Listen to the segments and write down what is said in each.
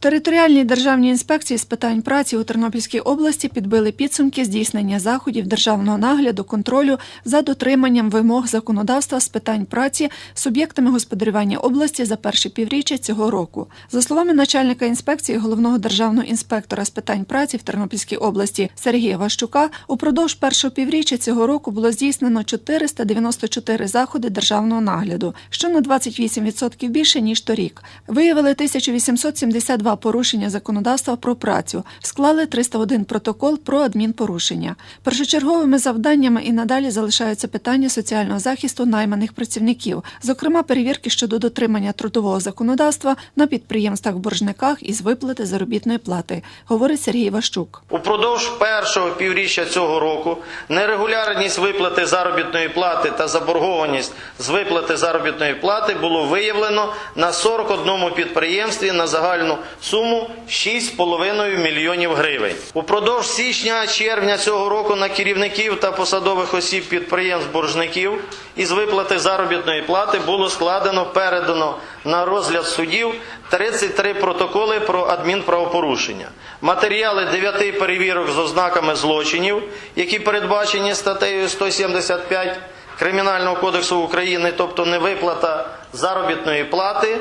територіальній державній інспекції з питань праці у Тернопільській області підбили підсумки здійснення заходів державного нагляду контролю за дотриманням вимог законодавства з питань праці суб'єктами господарювання області за перше півріччя цього року. За словами начальника інспекції головного державного інспектора з питань праці в Тернопільській області Сергія Ващука, упродовж першого півріччя цього року було здійснено 494 заходи державного нагляду, що на 28% більше ніж торік. Виявили 1872 порушення законодавства про працю, склали 301 протокол про адмінпорушення. Першочерговими завданнями і надалі залишаються питання соціального захисту найманих працівників, зокрема перевірки щодо дотримання трудового законодавства на підприємствах-боржниках із виплати заробітної плати, говорить Сергій Ващук. Упродовж першого півріччя цього року нерегулярність виплати заробітної плати та заборгованість з виплати заробітної плати було виявлено на 41 підприємстві на загальну суму 6,5 мільйонів гривень. Упродовж січня-червня цього року на керівників та посадових осіб підприємств-боржників із виплати заробітної плати було складено передано на розгляд судів 33 протоколи про адмінправопорушення. Матеріали 9 перевірок з ознаками злочинів, які передбачені статтею 175 Кримінального кодексу України, тобто невиплата заробітної плати,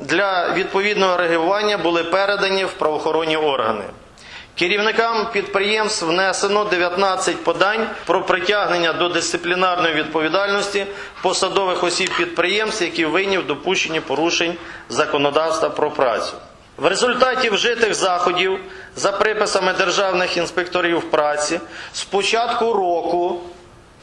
для відповідного реагування були передані в правоохоронні органи. Керівникам підприємств внесено 19 подань про притягнення до дисциплінарної відповідальності посадових осіб підприємств, які винні в допущенні порушень законодавства про працю. В результаті вжитих заходів за приписами державних інспекторів праці з початку року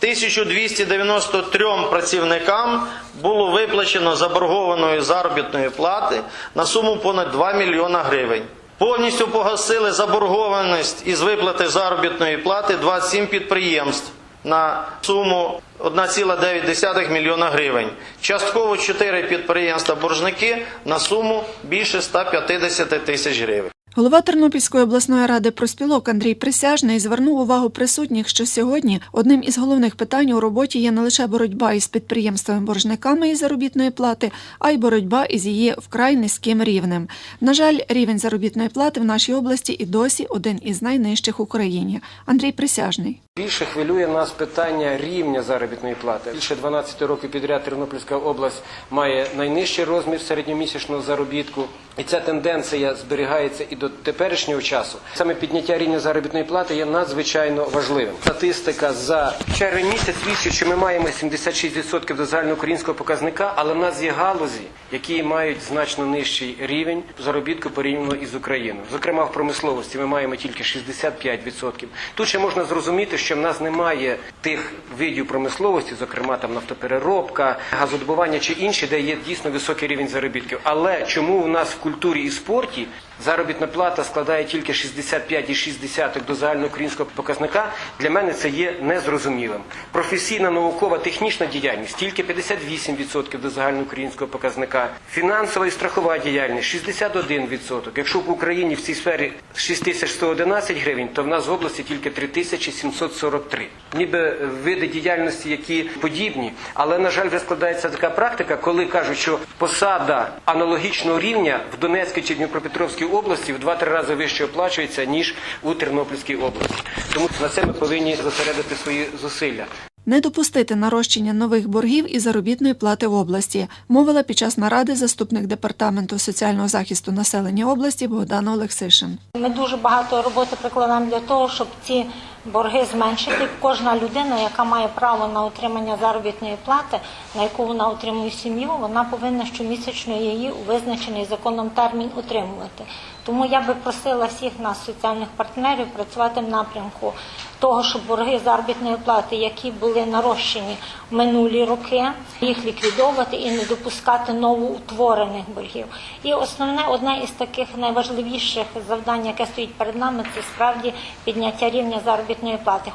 1293 працівникам було виплачено заборгованої заробітної плати на суму понад 2 мільйона гривень. Повністю погасили заборгованість із виплати заробітної плати 27 підприємств на суму 1,9 мільйона гривень. Частково 4 підприємства-боржники на суму більше 150 тисяч гривень. Голова Тернопільської обласної ради проспілок Андрій Присяжний звернув увагу присутніх, що сьогодні одним із головних питань у роботі є не лише боротьба із підприємствами-боржниками із заробітної плати, а й боротьба із її вкрай низьким рівнем. На жаль, рівень заробітної плати в нашій області і досі один із найнижчих в Україні. Андрій Присяжний. Більше хвилює нас питання рівня заробітної плати. Більше 12 років підряд Тернопільська область має найнижчий розмір середньомісячного заробітку, і ця тенденція зберігається і до теперішнього часу. Саме підняття рівня заробітної плати є надзвичайно важливим. Статистика за червень місяць свідчить, що ми маємо 76% до загальноукраїнського показника, але в нас є галузі, які мають значно нижчий рівень заробітку порівняно із Україною. Зокрема, в промисловості ми маємо тільки 65%. Тут ще можна зрозуміти, що в нас немає тих видів промисловості, зокрема там нафтопереробка, газодобування чи інші, де є дійсно високий рівень заробітків. Але чому у нас в культурі і спорті заробітна плата складає тільки 65,6 до загальноукраїнського показника, для мене це є незрозумілим. Професійна наукова технічна діяльність тільки 58% до загальноукраїнського показника, фінансова і страхова діяльність 61%. Якщо в Україні в цій сфері 6111 гривень, то в нас в області тільки 3743. Ніби види діяльності, які подібні, але на жаль, вже складається така практика, коли кажуть, що посада аналогічного рівня в Донецькій чи Дніпропетровській області в 2-3 рази вище оплачується ніж у Тернопільській області. Тому на це ми повинні зосередити свої зусилля. Не допустити нарощення нових боргів і заробітної плати в області, мовила під час наради заступник департаменту соціального захисту населення області Богдана Олексишин. Ми дуже багато роботи прикладаємо для того, щоб ці борги зменшити. Кожна людина, яка має право на отримання заробітної плати, на яку вона отримує сім'ю, вона повинна щомісячно її у визначений законом термін отримувати. Тому я би просила всіх нас, соціальних партнерів, працювати в напрямку того, щоб борги заробітної плати, які були нарощені в минулі роки, їх ліквідовувати і не допускати новоутворених боргів. І основне, одне із таких найважливіших завдань, яке стоїть перед нами, це справді підняття рівня заробітної плати.